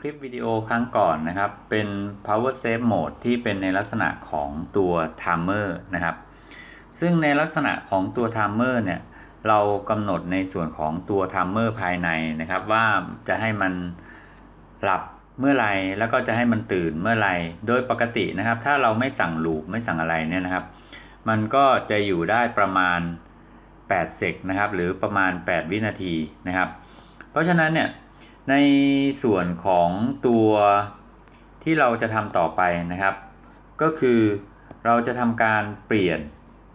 คลิปวิดีโอครั้งก่อนนะครับ เป็น power save mode ที่เป็นในลักษณะของตัว timer นะครับ ซึ่งในลักษณะของตัว timer เนี่ย เรากำหนดในส่วนของตัว timer ภายในนะครับ ว่าจะให้มันหลับเมื่อไรแล้วก็จะให้มันตื่นเมื่อไรโดยปกตินะครับ ถ้าเราไม่สั่งลูปไม่สั่งอะไรเนี่ยนะครับ มันก็จะอยู่ได้ประมาณ8เซกนะครับ หรือประมาณ 8 วินาทีนะครับ เพราะฉะนั้นเนี่ย ในส่วนของตัวที่เราจะทำต่อไปนะครับ ก็คือเราจะทำการเปลี่ยน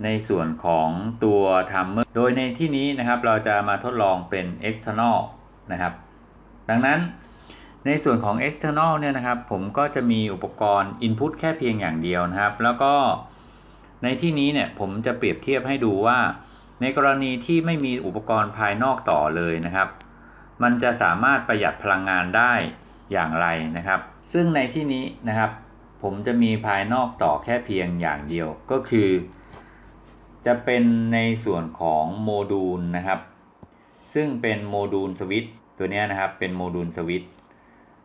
ในส่วนของตัว timer โดยในที่นี้นะครับเราจะมาทดลองเป็น external นะครับ ดังนั้นในส่วนของ external เนี่ยนะครับ ผมก็จะมีอุปกรณ์ input แค่เพียงอย่างเดียวนะครับ แล้วก็ในที่นี้เนี่ยผมจะเปรียบเทียบให้ดูว่า ในกรณีที่ไม่มีอุปกรณ์ภายนอกต่อเลยนะครับ มันจะสามารถประหยัดพลังงานได้อย่างไรนะครับ ซึ่งในที่นี้นะครับ ผมจะมีภายนอกต่อแค่เพียงอย่างเดียวก็คือ จะเป็นในส่วนของโมดูลนะครับ ซึ่งเป็นโมดูลสวิตตัวนี้นะครับเป็นโมดูลสวิต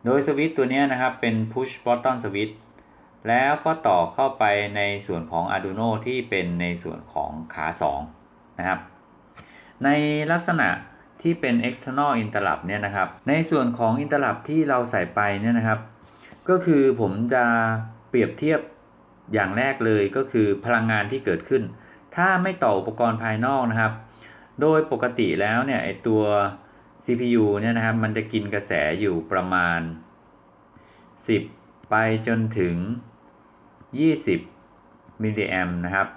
โดยสวิตตัวนี้นะครับเป็น push button switch แล้วก็ต่อเข้าไปในส่วนของ Arduino ที่เป็นในส่วนของขา2นะครับ ในลักษณะ ที่เป็น external interrupt เนี่ยนะครับ ในส่วนของ interrupt ที่เราใส่ไปเนี่ยนะครับ ก็คือผมจะเปรียบเทียบอย่างแรกเลยก็คือพลังงานที่เกิดขึ้น ถ้าไม่ต่ออุปกรณ์ภายนอกนะครับ โดยปกติแล้วเนี่ยไอตัว CPU เนี่ยนะครับ มันจะกินกระแสอยู่ประมาณ 10 ไปจนถึง 20มิลลิแอมนะครับ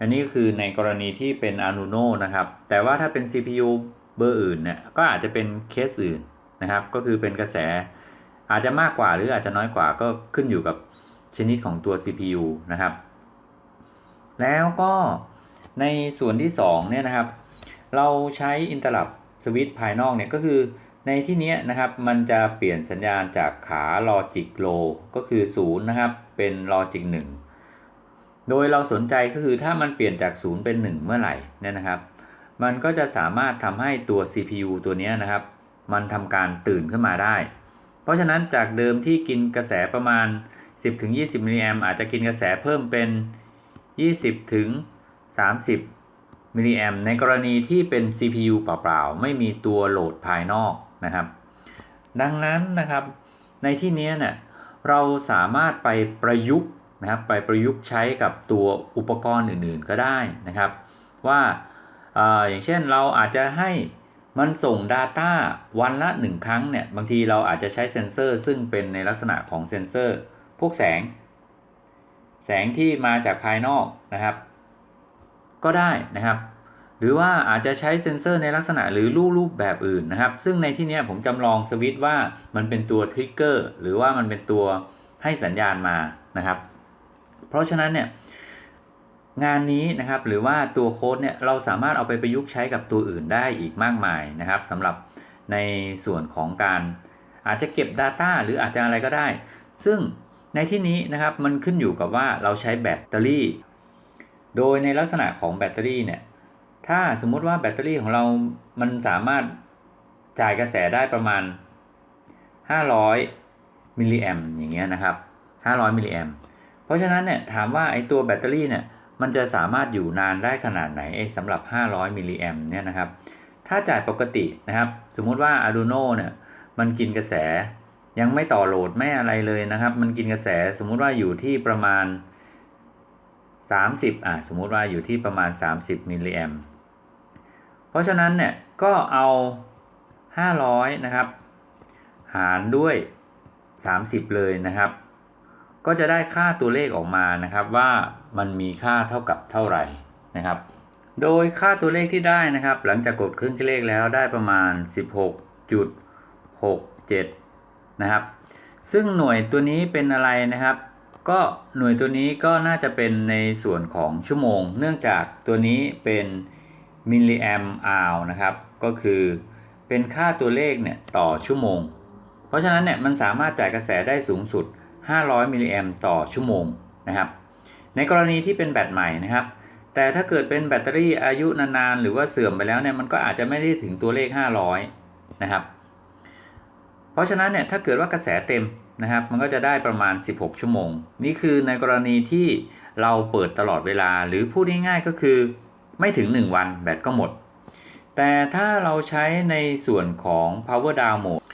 อันนี้คือในกรณีที่เป็น Arduino นะครับ แต่ว่าถ้าเป็น CPU เบอร์อื่นเนี่ยก็อาจจะเป็นเคสอื่นนะครับ ก็คือเป็นกระแสอาจจะมากกว่าหรืออาจจะน้อยกว่าก็ขึ้นอยู่กับชนิดของตัว CPU นะครับ แล้วก็ในส่วนที่2เนี่ยนะครับ เราใช้อินเตอร์ลับสวิตภายนอกเนี่ยก็คือในที่นี้นะครับมันจะเปลี่ยนสัญญาณจากขาลอจิกโลก็คือ0นะครับเป็นลอจิก1โดยเราสนใจก็คือถ้ามันเปลี่ยนจาก 0 เป็น 1 เมื่อไหร่เนี่ยนะครับ มันก็จะสามารถทำให้ตัว CPU ตัวนี้นะครับ มันทำการตื่นขึ้นมาได้ เพราะฉะนั้นจากเดิมที่กินกระแสประมาณ 10-20มิลลิแอมอาจจะกินกระแสเพิ่มเป็น 20-30มิลลิแอมในกรณีที่เป็น CPU เปล่าๆ ไม่มีตัวโหลดภายนอกนะครับ ดังนั้นนะครับในที่นี้เนี่ยเราสามารถไปประยุกต์นะครับไปประยุกต์ใช้กับตัวอุปกรณ์อื่นๆก็ได้นะครับ ว่า อย่างเช่นเราอาจจะให้มันส่ง Data วันละ 1 ครั้งเนี่ยบางทีเราอาจจะใช้เซ็นเซอร์ซึ่งเป็นในลักษณะของเซ็นเซอร์พวกแสง แสงที่มาจากภายนอกนะครับ ก็ได้นะครับ หรือว่าอาจจะใช้เซ็นเซอร์ในลักษณะหรือรูปรูปแบบอื่นนะครับ ซึ่งในที่นี้ผมจำลองสวิตว่ามันเป็นตัวทริกเกอร์หรือว่ามันเป็นตัวให้สัญญาณมานะครับ เพราะฉะนั้นเนี่ย งานนี้นะครับหรือว่าตัวโค้ดเนี่ยเราสามารถเอาไปประยุกต์ใช้กับตัวอื่นได้อีกมากมายนะครับสำหรับในส่วนของการอาจจะเก็บ Data หรืออาจจะอะไรก็ได้ ซึ่งในที่นี้นะครับมันขึ้นอยู่กับว่าเราใช้แบตเตอรี่ โดยในลักษณะของแบตเตอรี่เนี่ยถ้าสมมุติว่าแบตเตอรี่ของเรามันสามารถจ่ายกระแสได้ประมาณ 500มิลลิแอมอย่างเงี้ยนะครับ500มิลลิแอมเพราะฉะนั้นเนี่ยถามว่าไอ้ตัวแบตเตอรี่เนี่ย มันจะสามารถอยู่นานได้ขนาดไหนสำหรับ 500มิลลิแอมเนี่ยนะครับ ถ้าจ่ายปกตินะครับ สมมุติว่า Arduino เนี่ยมันกินกระแสยังไม่ต่อโหลดไม่อะไรเลยนะครับ มันกินกระแสสมมุติว่าอยู่ที่ประมาณ 30อะสมมุติว่าอยู่ที่ประมาณ 30มิลลิแอมเพราะฉะนั้นเนี่ยก็เอา 500 นะครับ หารด้วย 30 เลยนะครับ ก็จะได้ค่าตัวเลขออกมานะครับว่ามันมีค่าเท่ากับเท่าไหร่นะครับ โดยค่าตัวเลขที่ได้นะครับ หลังจากกดเครื่องคิดเลขแล้วได้ประมาณ 16.67 นะครับ ซึ่งหน่วยตัวนี้เป็นอะไรนะครับ ก็หน่วยตัวนี้ก็น่าจะเป็นในส่วนของชั่วโมง เนื่องจากตัวนี้เป็นมิลลิแอมอาวนะครับ ก็คือเป็นค่าตัวเลขเนี่ยต่อชั่วโมง เพราะฉะนั้นเนี่ยมันสามารถจ่ายกระแสได้สูงสุด 500 มิลลิแอมต่อชั่วโมงนะครับ ในกรณีที่เป็นแบตใหม่นะครับ แต่ถ้าเกิดเป็นแบตเตอรี่อายุนานๆ หรือว่าเสื่อมไปแล้วเนี่ยมันก็อาจจะไม่ได้ถึงตัวเลข 500 นะครับ เพราะฉะนั้นเนี่ยถ้าเกิดว่ากระแสเต็มนะครับ มันก็จะได้ประมาณ 16 ชั่วโมง นี่คือในกรณีที่เราเปิดตลอดเวลาหรือพูดง่ายๆก็คือไม่ถึง 1 วันแบตก็หมด แต่ถ้าเราใช้ในส่วนของ power down mode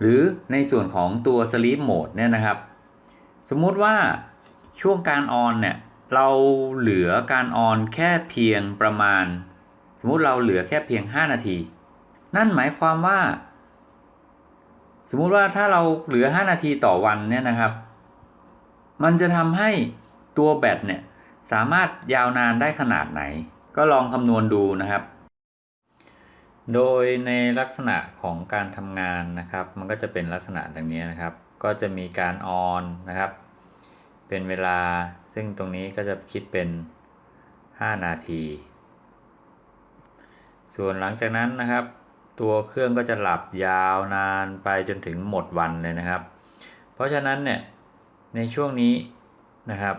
หรือในส่วนของตัว sleep mode เนี่ยนะครับ สมมุติว่าช่วงการออนเนี่ยเราเหลือการออนแค่เพียงประมาณ สมมุติเราเหลือแค่เพียง 5 นาที นั่นหมายความว่า สมมุติว่าถ้าเราเหลือ 5 นาทีต่อวันเนี่ยนะครับ มันจะทำให้ตัวแบตเนี่ยสามารถยาวนานได้ขนาดไหน ก็ลองคำนวณดูนะครับ โดยในลักษณะของการทำงานนะครับ มันก็จะเป็นลักษณะดังนี้นะครับ ก็จะมีการออนนะครับ เป็นเวลาซึ่งตรงนี้ก็จะคิดเป็น 5 นาที ส่วนหลังจากนั้นนะครับ ตัวเครื่องก็จะหลับยาวนานไปจนถึงหมดวันเลยนะครับ เพราะฉะนั้นเนี่ยในช่วงนี้นะครับ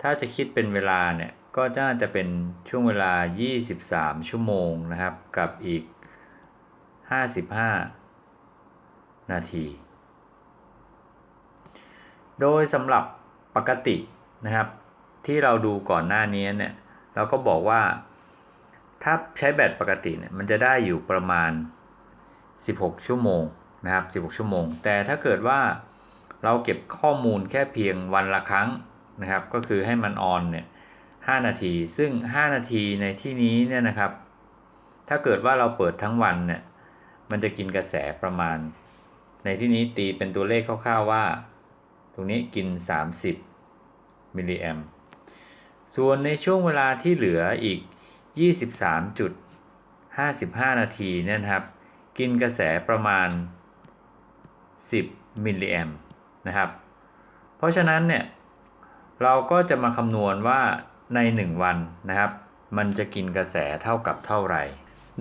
ถ้าจะคิดเป็นเวลาเนี่ยก็น่าจะเป็นช่วงเวลา 23 ชั่วโมงนะครับ กับอีก 55 นาที โดยสำหรับปกตินะครับ ที่เราดูก่อนหน้านี้เนี่ยเราก็บอกว่า ถ้าใช้แบตปกติเนี่ยมันจะได้อยู่ประมาณ 16 ชั่วโมงนะครับ 16 ชั่วโมง แต่ถ้าเกิดว่าเราเก็บข้อมูลแค่เพียงวันละครั้งนะครับ ก็คือให้มันออนเนี่ย5นาที ซึ่ง 5 นาทีในที่นี้เนี่ยนะครับ ถ้าเกิดว่าเราเปิดทั้งวันเนี่ย มันจะกินกระแสประมาณ ในที่นี้ตีเป็นตัวเลขคร่าวๆว่า ตรงนี้กิน 30 มิลลิแอมส่วนในช่วงเวลาที่เหลืออีก 23.55 นาทีเนี่ยนะครับ กินกระแสประมาณ 10 มิลลิแอมนะครับ เพราะฉะนั้นเนี่ย เราก็จะมาคำนวณว่าใน 1 วันนะครับ มันจะกินกระแสเท่ากับเท่าไหร่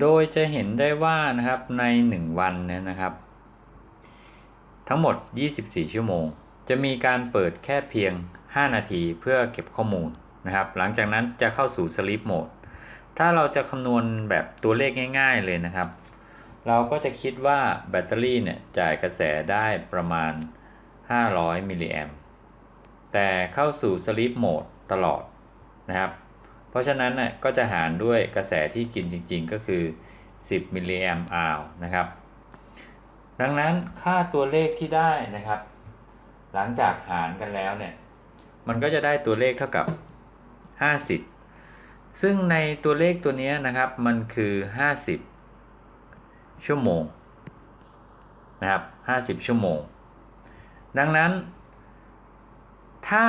โดยจะเห็นได้ว่านะครับใน 1 วันเนี่ยนะครับ ทั้งหมด 24 ชั่วโมง จะมีการเปิดแค่เพียง 5 นาทีเพื่อเก็บข้อมูลนะครับ หลังจากนั้นจะเข้าสู่ Sleep Mode ถ้าเราจะคำนวณแบบตัวเลขง่าย ๆเลยนะครับ เราก็จะคิดว่าแบตเตอรี่เนี่ยจ่ายกระแสได้ประมาณ 500 มิลลิแอมแต่เข้าสู่ Sleep Mode ตลอดนะครับ เพราะฉะนั้นน่ยก็จะหารด้วยกระแสที่กินจริงๆ ก็คือ 10 มิลลิแอมอาวนะครับ ดังนั้นค่าตัวเลขที่ได้นะครับ หลังจากหารกันแล้วเนี่ย มันก็จะได้ตัวเลขเท่ากับ 50 ซึ่งในตัวเลขตัวนี้นะครับ มันคือ 50 ชั่วโมงนะครับ50 ชั่วโมง ดังนั้น ถ้า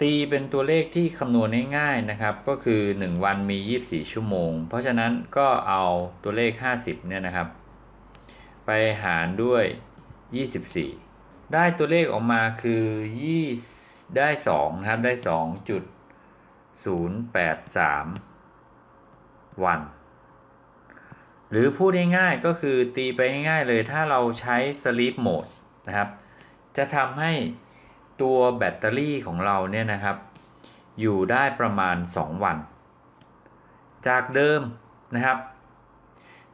ตีเป็นตัวเลขที่คำนวณง่ายๆนะครับ ก็คือ 1 วันมี 24 ชั่วโมง เพราะฉะนั้นก็เอาตัวเลข 50 เนี่ยนะครับ ไปหารด้วย 24 ได้ตัวเลขออกมาคือ20ได้2นะครับได้2.083วัน หรือพูดง่ายๆก็คือตีไปง่ายๆเลยถ้าเราใช้ sleep mode นะครับ จะทำให้ตัวแบตเตอรี่ของเราเนี่ยนะครับ อยู่ได้ประมาณ 2 วัน จากเดิมนะครับ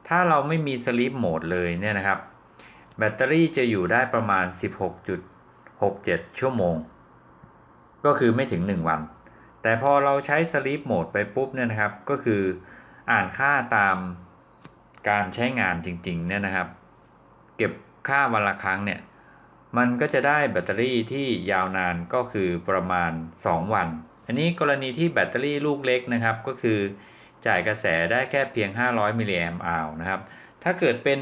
ถ้าเราไม่มี sleep mode เลยเนี่ยนะครับ แบตเตอรี่จะอยู่ได้ประมาณ 16.67 ชั่วโมง ก็คือไม่ถึง 1 วัน แต่พอเราใช้ sleep mode ไปปุ๊บเนี่ยนะครับ ก็คืออ่านค่าตามการใช้งานจริงๆเนี่ยนะครับ เก็บค่าวันละครั้งเนี่ย มันก็จะได้แบตเตอรี่ที่ยาวนานก็คือประมาณ 2 วัน อันนี้กรณีที่แบตเตอรี่ลูกเล็กนะครับก็คือจ่ายกระแสได้แค่เพียง 500 มิลลิแอมป์อวนะครับ ถ้าเกิดเป็น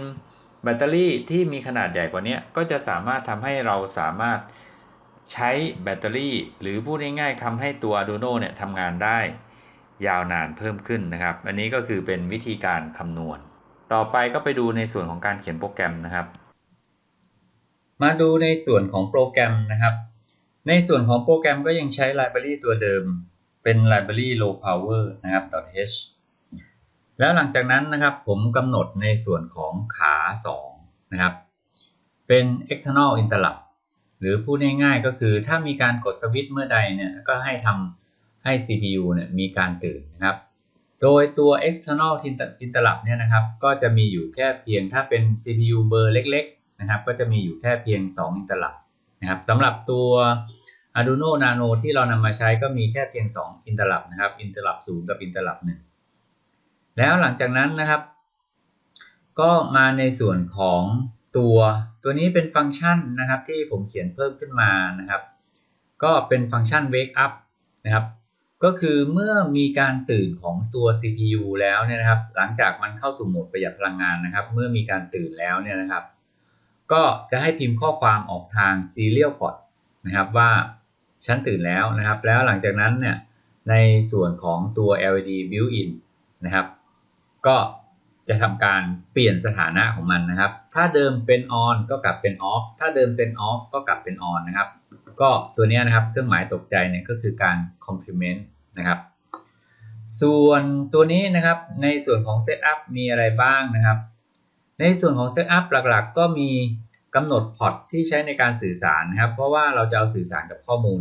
แบตเตอรี่ที่มีขนาดใหญ่กว่านี้ก็จะสามารถทำให้เราสามารถใช้แบตเตอรี่ หรือพูดง่ายๆทำให้ตัว Arduino เนี่ยทำงานได้ ยาวนานเพิ่มขึ้นนะครับ อันนี้ก็คือเป็นวิธีการคำนวณ ต่อไปก็ไปดูในส่วนของการเขียนโปรแกรมนะครับ มาดูในส่วนของโปรแกรมนะครับ ในส่วนของโปรแกรมก็ยังใช้ไลบรารีตัวเดิม เป็นไลบรารี low power นะครับ .h แล้วหลังจากนั้นนะครับผมกำหนดในส่วนของขา2นะครับเป็น external interrupt หรือพูดง่ายๆก็คือถ้ามีการกดสวิตช์เมื่อใดเนี่ยก็ให้ทำให้ CPU เนี่ยมีการตื่นนะครับ โดยตัว external interrupt เนี่ยนะครับก็จะมีอยู่แค่เพียงถ้าเป็น CPU เบอร์เล็กๆนะครับก็จะมีอยู่แค่เพียง2อินเตอร์ลับนะครับสำหรับตัว Arduino Nano ที่เรานำมาใช้ก็มีแค่เพียง2อินเตอร์ลับนะครับอินเตอร์ลับ0กับอินเตอร์ลับ1 แล้วหลังจากนั้นนะครับ ก็มาในส่วนของตัวตัวนี้เป็นฟังก์ชันนะครับที่ผมเขียนเพิ่มขึ้นมานะครับ ก็เป็นฟังก์ชัน wake up นะครับก็คือเมื่อมีการตื่นของตัว CPU แล้วเนี่ยนะครับ หลังจากมันเข้าสู่โหมดประหยัดพลังงานนะครับ เมื่อมีการตื่นแล้วเนี่ยนะครับ ก็จะให้พิมพ์ข้อความออกทาง serial port นะครับว่าฉันตื่นแล้วนะครับ แล้วหลังจากนั้นเนี่ยในส่วนของตัว LED built-in นะครับ ก็จะทำการเปลี่ยนสถานะของมันนะครับ ถ้าเดิมเป็น on ก็กลับเป็น off ถ้าเดิมเป็น off ก็กลับเป็น on นะครับ ก็ตัวนี้นะครับเครื่องหมายตกใจเนี่ยก็คือการ complement นะครับ ส่วนตัวนี้นะครับในส่วนของ Setup มีอะไรบ้างนะครับ ในส่วนของ Setup หลักๆ ก็มีกำหนดพอร์ตที่ใช้ในการสื่อสารนะครับ เพราะว่าเราจะเอาสื่อสารกับข้อมูล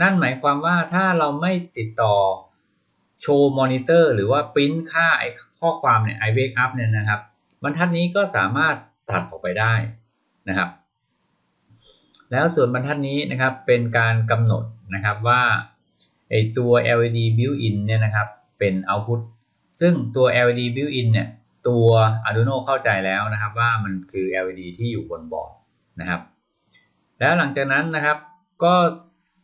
นั่นหมายความว่าถ้าเราไม่ติดต่อ โชว์มอนิเตอร์หรือว่าปริ้นค่าไอ้ข้อความเนี่ย i wake up เนี่ยนะครับบรรทัดนี้ก็สามารถตัดออกไปได้นะครับ แล้วส่วนบรรทัดนี้นะครับเป็นการกำหนดนะครับว่าไอตัว LED built-in เนี่ยนะครับเป็น output ซึ่งตัว LED built-in เนี่ยตัว Arduino เข้าใจแล้วนะครับว่ามันคือ LED ที่อยู่บนบอร์ดนะครับ แล้วหลังจากนั้นนะครับก็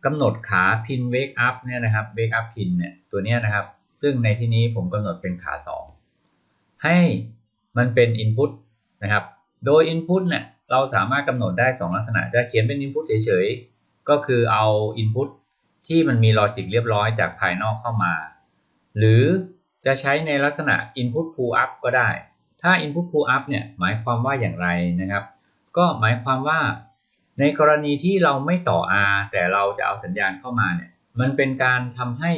กำหนดขาพิน wake up เนี่ยนะครับ wake up pin เนี่ยตัวเนี้ยนะครับ ซึ่งในที่นี้ผมกำหนดเป็นขา 2 ให้มันเป็น input นะครับ โดย input เนี่ยเราสามารถกำหนดได้ 2 ลักษณะ จะเขียนเป็น input เฉยๆ ก็คือเอา input ที่มันมีลอจิกเรียบร้อยจากภายนอกเข้ามา หรือจะใช้ในลักษณะ input pull up ก็ได้ ถ้า input pull up เนี่ยหมายความว่าอย่างไรนะครับ ก็หมายความว่า ในกรณีที่เราไม่ต่อ R แต่เราจะเอาสัญญาณเข้ามาเนี่ยมันเป็นการทำให้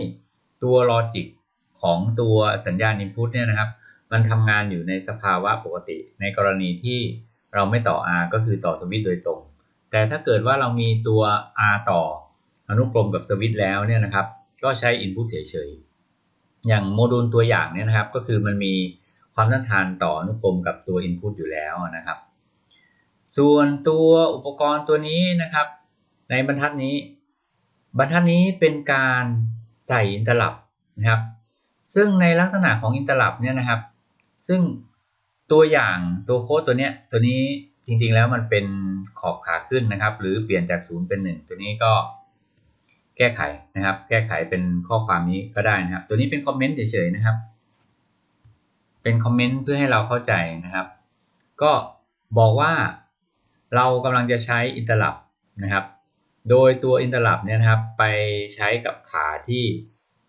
ตัวลอจิกของตัวสัญญาณ input เนี่ยนะครับ มันทำงานอยู่ในสภาวะปกติ ในกรณีที่เราไม่ต่อ R ก็คือต่อสวิตช์โดยตรง แต่ถ้าเกิดว่าเรามีตัว R ต่ออนุกรมกับสวิตช์แล้วเนี่ยนะครับ ก็ใช้ input เฉยๆ อย่างโมดูลตัวอย่างเนี่ยนะครับ ก็คือมันมีความต้านทานต่ออนุกรมกับตัว input อยู่แล้วนะครับ ส่วนตัวอุปกรณ์ตัวนี้นะครับ ในบรรทัดนี้ บรรทัดนี้เป็นการใส่อินเตอร์ลับนะครับ ซึ่งในลักษณะของอินเตอร์ลับเนี่ยนะครับ ซึ่งตัวอย่างตัวโค้ดตัวเนี้ยตัวนี้จริงๆแล้วมันเป็นขอบขาขึ้นนะครับ หรือเปลี่ยนจาก0เป็น 1 ตัวนี้ก็แก้ไขนะครับ แก้ไขเป็นข้อความนี้ก็ได้นะครับ ตัวนี้เป็นคอมเมนต์เฉยๆนะครับ เป็นคอมเมนต์เพื่อให้เราเข้าใจนะครับ ก็บอกว่า เรากำลังจะใช้อินเตอร์ลับนะครับ โดยตัวอินเตอร์ลับเนี่ยนะครับไปใช้กับขาที่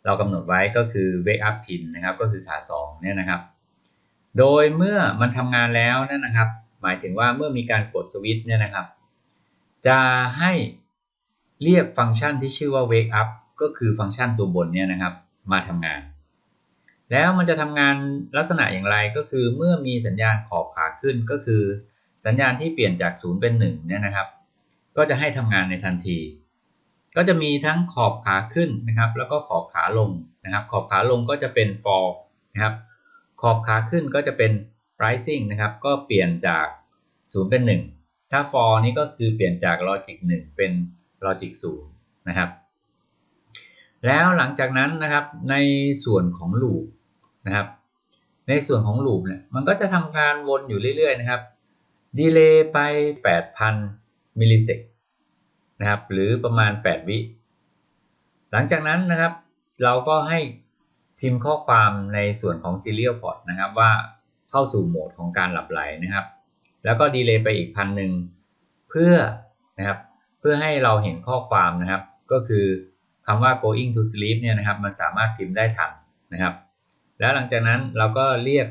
เรากำหนดไว้ก็คือ wake up pin นะครับก็คือขา2เนี่ยนะครับ โดยเมื่อมันทำงานแล้วนั่นนะครับ หมายถึงว่าเมื่อมีการกดสวิตช์เนี่ยนะครับ จะให้เรียกฟังก์ชันที่ชื่อว่า wake up ก็คือฟังก์ชันตัวบนเนี่ยนะครับ มาทำงาน แล้วมันจะทำงานลักษณะอย่างไรก็คือเมื่อมีสัญญาณขอบขาขึ้นก็คือ สัญญาณที่เปลี่ยนจาก 0 เป็น1เนี่ยนะครับ ก็จะให้ทำงานในทันที ก็จะมีทั้งขอบขาขึ้นนะครับ แล้วก็ขอบขาลงนะครับ ขอบขาลงก็จะเป็น fall นะครับ ขอบขาขึ้นก็จะเป็น rising นะครับ ก็เปลี่ยนจาก 0 เป็น 1 ถ้า fall นี่ก็คือเปลี่ยนจาก logic 1 เป็น logic 0 นะครับ แล้วหลังจากนั้นนะครับในส่วนของ loop นะครับ ในส่วนของ loop เนี่ยมันก็จะทำการวนอยู่เรื่อยๆนะครับ ดีเลย์ไป 8,000 มิลลิเซกนะครับหรือประมาณ 8 วิ หลังจากนั้นนะครับ เราก็ให้พิมพ์ข้อความในส่วนของ Serial Port นะครับ ว่าเข้าสู่โหมดของการหลับไหลนะครับ แล้วก็ดีเลย์ไปอีกพันหนึ่งเพื่อนะครับเพื่อให้เราเห็นข้อความนะครับ ก็คือคำว่า going to sleep เนี่ยนะครับ มันสามารถพิมพ์ได้ทันนะครับ แล้วหลังจากนั้นเราก็เรียก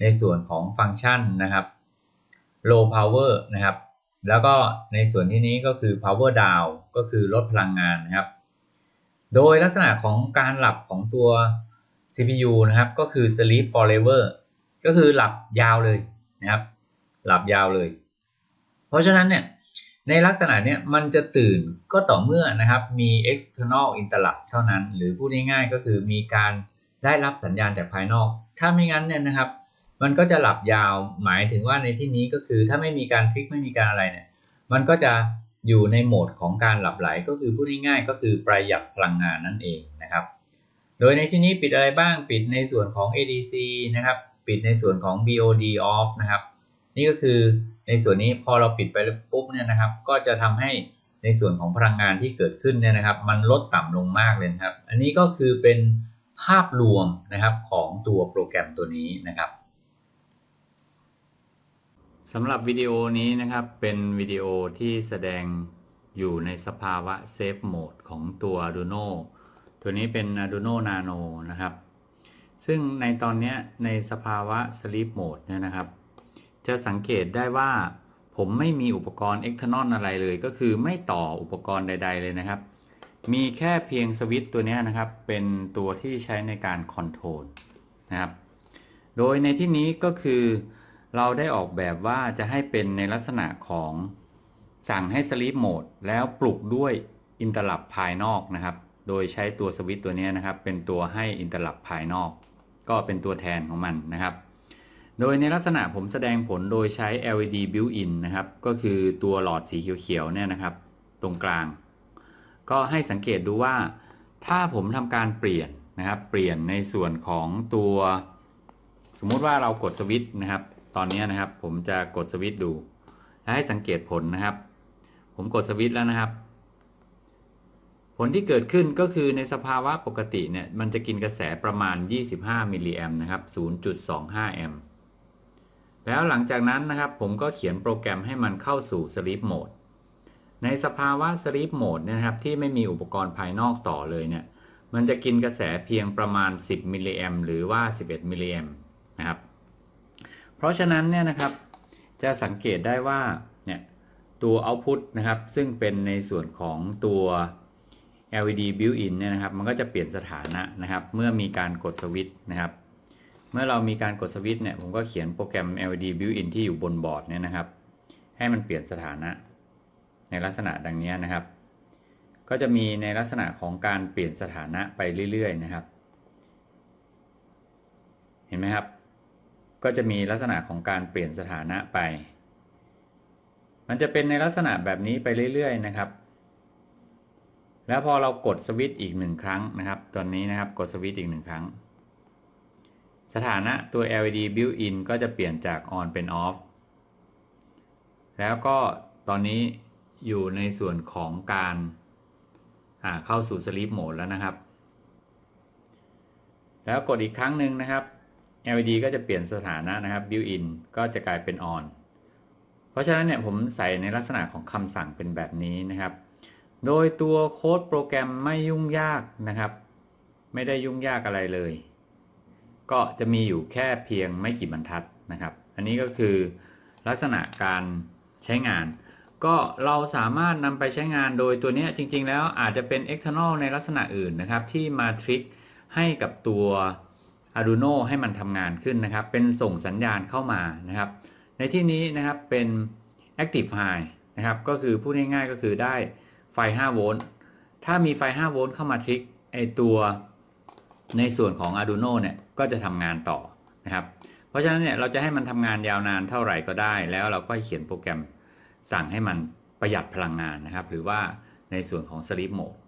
ในส่วนของฟังก์ชันนะครับ low power นะครับ แล้วก็ในส่วนที่นี้ก็คือ power down ก็คือลดพลังงานนะครับ โดยลักษณะของการหลับของตัว CPU นะครับ ก็คือ sleep forever ก็คือหลับยาวเลยนะครับ หลับยาวเลย เพราะฉะนั้นเนี่ยในลักษณะเนี้ยมันจะตื่นก็ต่อเมื่อนะครับมี external interrupt เท่านั้น หรือพูดง่ายๆก็คือมีการได้รับสัญญาณจากภายนอก ถ้าไม่งั้นเนี่ยนะครับ มันก็จะหลับยาวหมายถึงว่าในที่นี้ก็คือถ้าไม่มีการคลิกไม่มีการอะไรเนี่ย มันก็จะอยู่ในโหมดของการหลับไหลก็คือพูดง่ายๆก็คือประหยัดพลังงานนั่นเองนะครับ โดยในที่นี้ปิดอะไรบ้างปิดในส่วนของ ADC นะครับ ปิดในส่วนของ BOD off นะครับ นี่ก็คือในส่วนนี้พอเราปิดไปปุ๊บเนี่ยนะครับ ก็จะทำให้ในส่วนของพลังงานที่เกิดขึ้นเนี่ยนะครับ มันลดต่ำลงมากเลยครับ อันนี้ก็คือเป็นภาพรวมนะครับของตัวโปรแกรมตัวนี้นะครับ สำหรับวิดีโอนี้นะครับเป็นวิดีโอที่แสดงอยู่ในสภาวะเซฟโหมดของตัว Arduino ตัวนี้เป็น Arduino Nano นะครับ ซึ่งในตอนนี้ในสภาวะ Sleep Mode เนี่ยนะครับ จะสังเกตได้ว่าผมไม่มีอุปกรณ์ external อะไรเลย ก็คือไม่ต่ออุปกรณ์ใด ๆ เลยนะครับ มีแค่เพียงสวิตช์ตัวนี้นะครับ เป็นตัวที่ใช้ในการคอนโทรลนะครับ โดยในที่นี้ก็คือ เราได้ออกแบบว่าจะให้เป็นในลักษณะของสั่งให้ Sleep Mode แล้วปลุกด้วยอินเตอร์ลับภายนอกนะครับ โดยใช้ตัวสวิตตัวนี้นะครับ เป็นตัวให้อินเตอร์ลับภายนอก ก็เป็นตัวแทนของมันนะครับ โดยในลักษณะผมแสดงผลโดยใช้ LED built-in นะครับ ก็คือตัวหลอดสีเขียวๆเนี่ยนะครับ ตรงกลาง ก็ให้สังเกตดูว่า ถ้าผมทำการเปลี่ยนนะครับ เปลี่ยนในส่วนของตัว สมมติว่าเรากดสวิตช์นะครับ ตอนนี้นะครับ ผมจะกดสวิตช์ดู และให้สังเกตผลนะครับ ผมกดสวิตช์แล้วนะครับ ผลที่เกิดขึ้นก็คือในสภาวะปกติเนี่ยมันจะกินกระแสประมาณ 25 มิลลิแอมนะครับ 0.25 แอมแล้วหลังจากนั้นนะครับ ผมก็เขียนโปรแกรมให้มันเข้าสู่ Sleep Mode ในสภาวะ Sleep Mode นะครับ ที่ไม่มีอุปกรณ์ภายนอกต่อเลยเนี่ย มันจะกินกระแสเพียงประมาณ 10 มิลลิแอมหรือว่า 11 มิลลิแอมนะครับ ราะฉะนั้นเนี่ยนะครับจะสังเกตได้ว่าเนี่ยตัว output นะครับ ซึ่งเป็นในส่วนของตัว LED built-in เนี่ยนะครับ มันก็จะเปลี่ยนสถานะนะครับ เมื่อมีการกดสวิตช์นะครับ เมื่อเรามีการกดสวิตช์เนี่ยผมก็เขียนโปรแกรม LED built-in ที่อยู่บนบอร์ดเนี่ยนะครับ ให้มันเปลี่ยนสถานะ ในลักษณะดังนี้นะครับ ก็จะมีในลักษณะของการเปลี่ยนสถานะไปเรื่อยๆนะครับ เห็นไหมครับ ก็จะมีลักษณะของการเปลี่ยนสถานะไป มันจะเป็นในลักษณะแบบนี้ไปเรื่อยๆนะครับ แล้วพอเรากดสวิตช์อีกหนึ่งครั้งนะครับ ตอนนี้นะครับกดสวิตช์อีกหนึ่งครั้ง สถานะตัว LED built-in ก็จะเปลี่ยนจาก on เป็น off แล้วก็ตอนนี้อยู่ในส่วนของการเข้าสู่ sleep mode แล้วนะครับ แล้วกดอีกครั้งหนึ่งนะครับ LED ก็จะเปลี่ยนสถานะนะครับ built-in ก็จะกลายเป็น on เพราะฉะนั้นเนี่ยผมใส่ในลักษณะของคำสั่งเป็นแบบนี้นะครับ โดยตัวโค้ดโปรแกรมไม่ยุ่งยากนะครับ ไม่ได้ยุ่งยากอะไรเลย ก็จะมีอยู่แค่เพียงไม่กี่บรรทัดนะครับ อันนี้ก็คือลักษณะการใช้งาน ก็เราสามารถนำไปใช้งานโดยตัวนี้จริง ๆ แล้วอาจจะเป็น external ในลักษณะอื่นนะครับ ที่มาทริคให้กับตัว Arduino ให้มันทำงานขึ้นนะครับ เป็นส่งสัญญาณเข้ามานะครับ ในที่นี้นะครับเป็น active high นะครับ ก็คือพูดง่ายๆก็คือได้ไฟ 5 โวลต์ ถ้ามีไฟ 5 โวลต์เข้ามาทริกไอตัวในส่วนของ Arduino เนี่ยก็จะทำงานต่อนะครับ เพราะฉะนั้นเนี่ยเราจะให้มันทำงานยาวนานเท่าไหร่ก็ได้ แล้วเราก็เขียนโปรแกรมสั่งให้มันประหยัดพลังงานนะครับ หรือว่าในส่วนของ Sleep Mode